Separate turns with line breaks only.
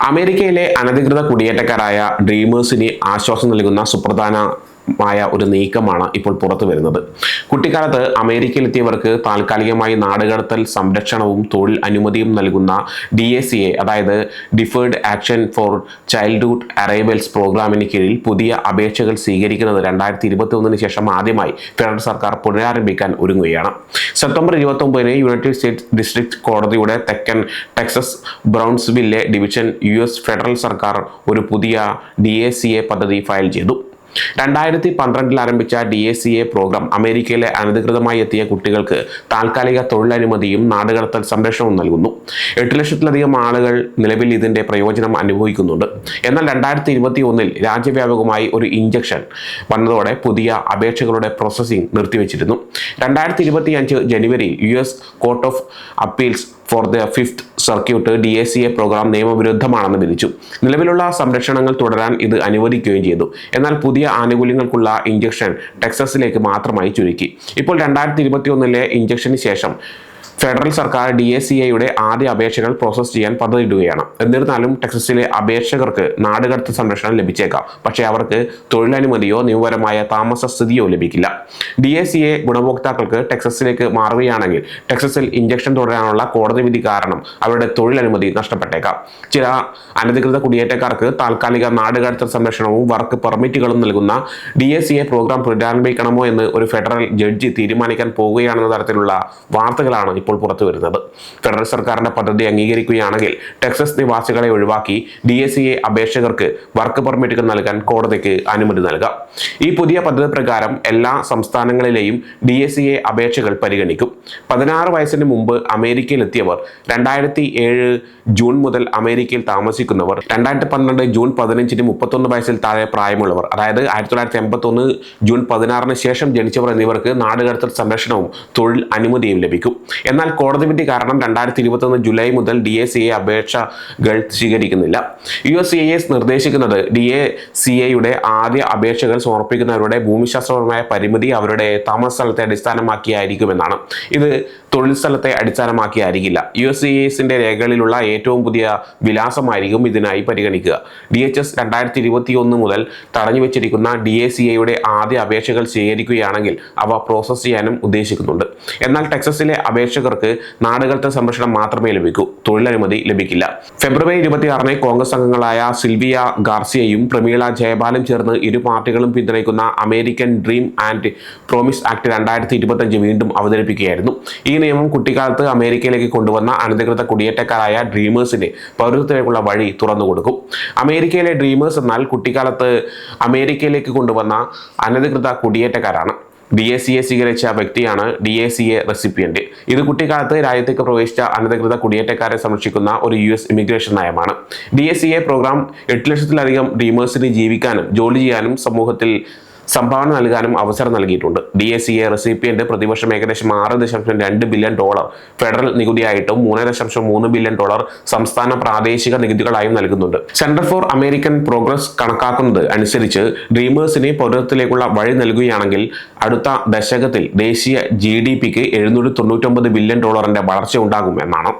അമേരിക്കയിലെ അനധികൃത കുടിയേറ്റക്കാരായ ഡ്രീമേഴ്സിന് ആശ്വാസം നൽകുന്ന സുപ്രധാന മായ ഒരു നീക്കമാണ് ഇപ്പോൾ പുറത്തു വരുന്നത്. കുട്ടിക്കാലത്ത് അമേരിക്കയിലെത്തിയവർക്ക് താൽക്കാലികമായി നാടുകടത്തൽ സംരക്ഷണവും തൊഴിൽ അനുമതിയും നൽകുന്ന ഡി എ സി എ അതായത് deferred action for childhood arrivals പ്രോഗ്രാമിന് കീഴിൽ പുതിയ അപേക്ഷകൾ സ്വീകരിക്കുന്നത് രണ്ടായിരത്തി ഇരുപത്തി ഒന്നിന് ശേഷം ആദ്യമായി ഫെഡറൽ സർക്കാർ പുനരാരംഭിക്കാൻ ഒരുങ്ങുകയാണ്. സെപ്റ്റംബർ ഇരുപത്തി ഒമ്പതിന് യുണൈറ്റഡ് സ്റ്റേറ്റ്സ് ഡിസ്ട്രിക്ട് കോടതിയുടെ തെക്കൻ Texas Brownsville division U S federal സർക്കാർ ഒരു പുതിയ ഡി എ സി എ പദ്ധതി ഫയൽ ചെയ്തു. രണ്ടായിരത്തി പന്ത്രണ്ടിൽ ആരംഭിച്ച D A C A program അമേരിക്കയിലെ അനധികൃതമായി എത്തിയ കുട്ടികൾക്ക് താൽക്കാലിക തൊഴിലനുമതിയും നാടുകടത്തൽ സംരക്ഷണവും നൽകുന്നു. എട്ട് ലക്ഷത്തിലധികം ആളുകൾ നിലവിൽ ഇതിന്റെ പ്രയോജനം അനുഭവിക്കുന്നുണ്ട്. എന്നാൽ രണ്ടായിരത്തി ഇരുപത്തി ഒന്നിൽ രാജ്യവ്യാപകമായി ഒരു ഇഞ്ചക്ഷൻ വന്നതോടെ പുതിയ അപേക്ഷകളുടെ പ്രോസസ്സിംഗ് നിർത്തിവെച്ചിരുന്നു. രണ്ടായിരത്തി ഇരുപത്തി അഞ്ച് ജനുവരി U S court of appeals for the fifth circuit D A C A program നിയമവിരുദ്ധമാണെന്ന് വിധിച്ചു. നിലവിലുള്ള സംരക്ഷണങ്ങൾ തുടരാൻ ഇത് അനുവദിക്കുകയും ചെയ്തു. എന്നാൽ പുതിയ ആനുകൂല്യങ്ങൾക്കുള്ള ഇഞ്ചക്ഷൻ ടെക്സസിലേക്ക് മാത്രമായി ചുരുക്കി. ഇപ്പോൾ രണ്ടായിരത്തി ഇരുപത്തി ഒന്നിലെ ഇഞ്ചക്ഷന് ശേഷം ഫെഡറൽ സർക്കാർ ഡി എ സി എയുടെ ആദ്യ അപേക്ഷകൾ പ്രോസസ്സ് ചെയ്യാൻ പദ്ധതിയിടുകയാണ്. എന്നിരുന്നാലും ടെക്സസിലെ അപേക്ഷകർക്ക് നാടുകടത്ത് സംരക്ഷണം ലഭിച്ചേക്കാം. പക്ഷേ അവർക്ക് തൊഴിലനുമതിയോ നിയമപരമായ താമസ സ്ഥിതിയോ ലഭിക്കില്ല. ഡി എ സി എ ഗുണഭോക്താക്കൾക്ക് ടെക്സസിലേക്ക് മാറുകയാണെങ്കിൽ ടെക്സസിൽ ഇഞ്ചക്ഷൻ തുടരാനുള്ള കോടതി വിധി കാരണം അവരുടെ തൊഴിലനുമതി നഷ്ടപ്പെട്ടേക്കാം. ചില അനധികൃത കുടിയേറ്റക്കാർക്ക് താൽക്കാലിക നാടുകടത്ത് സംരക്ഷണവും വർക്ക് പെർമിറ്റുകളും നൽകുന്ന D A C A program പുനരാരംഭിക്കണമോ എന്ന് ഒരു ഫെഡറൽ ജഡ്ജി തീരുമാനിക്കാൻ പോവുകയാണെന്ന തരത്തിലുള്ള വാർത്തകളാണ് ഇപ്പോൾ പുറത്തു വരുന്നത്. ഫെഡറൽ സർക്കാരിന്റെ പദ്ധതി അംഗീകരിക്കുകയാണെങ്കിൽ ടെക്സസ് നിവാസികളെ ഒഴിവാക്കി ഡി എസ് സി എ അപേക്ഷകർക്ക് വർക്ക് പെർമിറ്റുകൾ നൽകാൻ കോടതിക്ക് അനുമതി നൽകാം. ഈ പുതിയ പദ്ധതി പ്രകാരം എല്ലാ സംസ്ഥാനങ്ങളിലെയും ഡി എസ് സി എ അപേക്ഷകൾ പരിഗണിക്കും. പതിനാറ് വയസ്സിന് മുമ്പ് അമേരിക്കയിലെത്തിയവർ രണ്ടായിരത്തി ഏഴ് ജൂൺ മുതൽ അമേരിക്കയിൽ താമസിക്കുന്നവർ രണ്ടായിരത്തി പന്ത്രണ്ട് ജൂൺ പതിനഞ്ചിന് മുപ്പത്തൊന്ന് വയസ്സിൽ താഴെ പ്രായമുള്ളവർ അതായത് ആയിരത്തി തൊള്ളായിരത്തി എൺപത്തൊന്ന് ജൂൺ പതിനാറിന് ശേഷം ജനിച്ചവർ എന്നിവർക്ക് നാടുകടത്തൽ സംരക്ഷണവും തൊഴിൽ അനുമതിയും ലഭിക്കും. എന്നാൽ കോടതി വിധി കാരണം രണ്ടായിരത്തി ഇരുപത്തൊന്ന് ജൂലൈ മുതൽ ഡി എ സി എ അപേക്ഷകൾ സ്വീകരിക്കുന്നില്ല. യു എസ് സി എസ് നിർദ്ദേശിക്കുന്നത് ഡി എ സി എയുടെ ആദ്യ അപേക്ഷകൾ സമർപ്പിക്കുന്നവരുടെ ഭൂമിശാസ്ത്രപരമായ പരിമിതി അവരുടെ താമസ സ്ഥലത്തെ അടിസ്ഥാനമാക്കിയായിരിക്കുമെന്നാണ്. ഇത് തൊഴിൽ സ്ഥലത്തെ അടിസ്ഥാനമാക്കിയായിരിക്കില്ല. യു എസ് സി എസിന്റെ രേഖകളിലുള്ള ഏറ്റവും പുതിയ വിലാസമായിരിക്കും ഇതിനായി പരിഗണിക്കുക. ഡി എച്ച് എസ് രണ്ടായിരത്തി ഇരുപത്തി ഒന്ന് മുതൽ തടഞ്ഞു വെച്ചിരിക്കുന്ന ഡി എ സി എയുടെ ആദ്യ അപേക്ഷകൾ സ്വീകരിക്കുകയാണെങ്കിൽ അവ പ്രോസസ്സ് ചെയ്യാനും ഉദ്ദേശിക്കുന്നുണ്ട്. എന്നാൽ ടെക്സസിലെ അപേക്ഷകർക്ക് നാടുകളുടെ സംരക്ഷണം മാത്രമേ ലഭിക്കൂ. തൊഴിലനുമതി ലഭിക്കില്ല. ഫെബ്രുവരി ഇരുപത്തിയാറിന് കോൺഗ്രസ് അംഗങ്ങളായ സിൽവിയ ഗാർസിയയും പ്രമീള ജയപാലും ചേർന്ന് ഇരു പാർട്ടികളും പിന്തുണയ്ക്കുന്ന American dream and promise act രണ്ടായിരത്തി ഇരുപത്തഞ്ച് വീണ്ടും അവതരിപ്പിക്കുകയായിരുന്നു. ഈ നിയമം കുട്ടിക്കാലത്ത് അമേരിക്കയിലേക്ക് കൊണ്ടുവന്ന അനധികൃത കുടിയേറ്റക്കാരായ ഡ്രീമേഴ്സിന് പൗരത്വത്തിലേക്കുള്ള വഴി തുറന്നു കൊടുക്കും. അമേരിക്കയിലെ ഡ്രീമേഴ്സ് എന്നാൽ കുട്ടിക്കാലത്ത് അമേരിക്കയിലേക്ക് കൊണ്ടുവന്ന അനധികൃത കുടിയേറ്റക്കാരാണ്. ഡി എ സി എ സ്വീകരിച്ച വ്യക്തിയാണ് D A C A recipient ഇത് കുട്ടിക്കാലത്ത് രാജ്യത്തേക്ക് പ്രവേശിച്ച അനധികൃത കുടിയേറ്റക്കാരെ സംരക്ഷിക്കുന്ന ഒരു യു എസ് ഇമിഗ്രേഷൻ നയമാണ്. D A C A program എട്ട് ലക്ഷത്തിലധികം ഡ്രീമേഴ്സിന് ജീവിക്കാനും ജോലി ചെയ്യാനും സമൂഹത്തിൽ സംഭാവന നൽകാനും അവസരം നൽകിയിട്ടുണ്ട്. D A C A recipient പ്രതിവർഷം ഏകദേശം ആറ് ദശാംശം രണ്ട് ബില്യൺ ഡോളർ. ഫെഡറൽ നികുതിയായിട്ടും മൂന്ന് ദശാംശം മൂന്ന് ബില്യൺ ഡോളർ സംസ്ഥാന പ്രാദേശിക നികുതികളായും നൽകുന്നുണ്ട്. സെന്റർ ഫോർ അമേരിക്കൻ പ്രോഗ്രസ് കണക്കാക്കുന്നത് അനുസരിച്ച് ഡ്രീമേഴ്സിന് പൗരത്വത്തിലേക്കുള്ള വഴി നൽകുകയാണെങ്കിൽ അടുത്ത ദശകത്തിൽ ദേശീയ ജി ഡി പിക്ക് എഴുന്നൂറ്റി തൊണ്ണൂറ്റൊമ്പത് ബില്യൺ ഡോളറിന്റെ വളർച്ച ഉണ്ടാകും എന്നാണ്.